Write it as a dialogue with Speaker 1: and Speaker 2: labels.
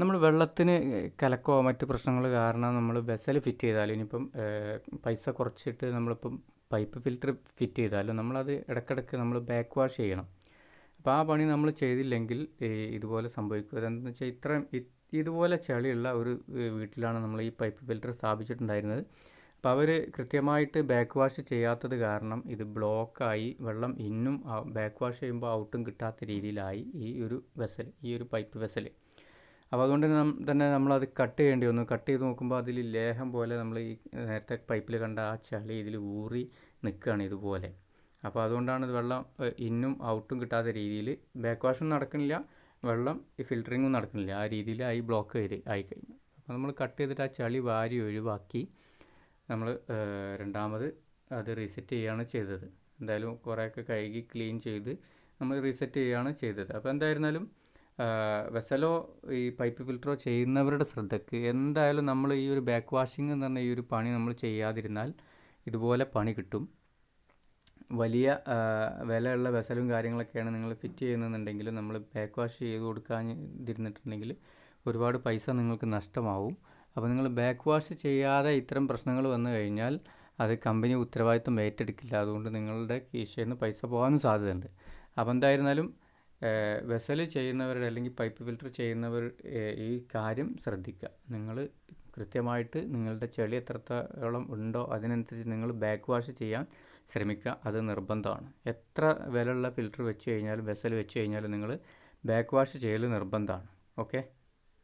Speaker 1: നമ്മൾ വെള്ളത്തിന് കലക്കോ മറ്റ് പ്രശ്നങ്ങൾ കാരണം നമ്മൾ വെസൽ ഫിറ്റ് ചെയ്താലും ഇനിയിപ്പം പൈസ കുറച്ചിട്ട് നമ്മളിപ്പം പൈപ്പ് ഫിൽറ്റർ ഫിറ്റ് ചെയ്താലും നമ്മളത് ഇടയ്ക്കിടയ്ക്ക് നമ്മൾ ബാക്ക് വാഷ് ചെയ്യണം. അപ്പോൾ ആ പണി നമ്മൾ ചെയ്തില്ലെങ്കിൽ ഇതുപോലെ സംഭവിക്കും. അതെന്താണെന്ന് വെച്ചാൽ ഇത്രയും ഇതുപോലെ ചെളിയുള്ള ഒരു വീട്ടിലാണ് നമ്മൾ ഈ പൈപ്പ് ഫിൽറ്റർ സ്ഥാപിച്ചിട്ടുണ്ടായിരുന്നത്. അപ്പോൾ അവർ കൃത്യമായിട്ട് ബാക്ക് വാഷ് ചെയ്യാത്തത് കാരണം ഇത് ബ്ലോക്കായി വെള്ളം ഇന്നും ബാക്ക് വാഷ് ചെയ്യുമ്പോൾ ഔട്ടും കിട്ടാത്ത രീതിയിലായി ഈ ഒരു വെസൽ ഈ ഒരു പൈപ്പ് വെസൽ. അപ്പോൾ അതുകൊണ്ട് തന്നെ നമ്മളത് കട്ട് ചെയ്യേണ്ടി വന്നു. കട്ട് ചെയ്ത് നോക്കുമ്പോൾ അതിൽ ലേഹം പോലെ നമ്മൾ ഈ നേരത്തെ പൈപ്പിൽ കണ്ട ആ ചളി ഇതിൽ ഊറി നിൽക്കുകയാണ് ഇതുപോലെ. അപ്പോൾ അതുകൊണ്ടാണ് ഇത് വെള്ളം ഇന്നും ഔട്ടും കിട്ടാത്ത രീതിയിൽ ബാക്ക് വാഷും നടക്കുന്നില്ല വെള്ളം ഫിൽറ്ററിങ്ങും നടക്കുന്നില്ല ആ രീതിയിൽ ആയി ബ്ലോക്ക് ചെയ്ത് ആയിക്കഴിഞ്ഞു അപ്പോൾ നമ്മൾ കട്ട് ചെയ്തിട്ട് ആ ചളി വാരി ഒഴിവാക്കി നമ്മൾ രണ്ടാമത് അത് റീസെറ്റ് ചെയ്യുകയാണ് ചെയ്തത്. എന്തായാലും കുറേയൊക്കെ കഴുകി ക്ലീൻ ചെയ്ത് നമ്മൾ റീസെറ്റ് ചെയ്യുകയാണ് ചെയ്തത്. അപ്പോൾ എന്തായിരുന്നാലും വെസലോ ഈ പൈപ്പ് ഫിൽറ്ററോ ചെയ്യുന്നവരുടെ ശ്രദ്ധയ്ക്ക് എന്തായാലും നമ്മൾ ഈ ഒരു ബാക്ക് വാഷിംഗ് എന്ന് പറഞ്ഞ ഈ ഒരു പണി നമ്മൾ ചെയ്യാതിരുന്നാൽ ഇതുപോലെ പണി കിട്ടും. വലിയ വിലയുള്ള വെസലും കാര്യങ്ങളൊക്കെയാണ് നിങ്ങൾ ഫിറ്റ് ചെയ്യുന്നതെന്നുണ്ടെങ്കിൽ നമ്മൾ ബാക്ക് വാഷ് ചെയ്ത് കൊടുക്കാതിരുന്നിട്ടുണ്ടെങ്കിൽ ഒരുപാട് പൈസ നിങ്ങൾക്ക് നഷ്ടമാവും. അപ്പോൾ നിങ്ങൾ ബാക്ക് വാഷ് ചെയ്യാതെ ഇത്തരം പ്രശ്നങ്ങൾ വന്നു കഴിഞ്ഞാൽ അത് കമ്പനി ഉത്തരവാദിത്വം ഏറ്റെടുക്കില്ല. അതുകൊണ്ട് നിങ്ങളുടെ കീശയിൽ നിന്ന് പൈസ പോകാനും സാധ്യതയുണ്ട്. അപ്പോൾ എന്തായിരുന്നാലും വെസൽ ചെയ്യുന്നവരുടെ അല്ലെങ്കിൽ പൈപ്പ് ഫിൽറ്റർ ചെയ്യുന്നവർ ഈ കാര്യം ശ്രദ്ധിക്കുക. നിങ്ങൾ കൃത്യമായിട്ട് നിങ്ങളുടെ ചെളി എത്രത്തോളം ഉണ്ടോ അതിനനുസരിച്ച് നിങ്ങൾ ബാക്ക് വാഷ് ചെയ്യാൻ ശ്രമിക്കുക. അത് നിർബന്ധമാണ്. എത്ര വിലയുള്ള ഫിൽറ്റർ വെച്ച് കഴിഞ്ഞാലും വെസൽ വെച്ച് കഴിഞ്ഞാലും നിങ്ങൾ ബാക്ക് വാഷ് ചെയ്യൽ നിർബന്ധമാണ്. ഓക്കെ?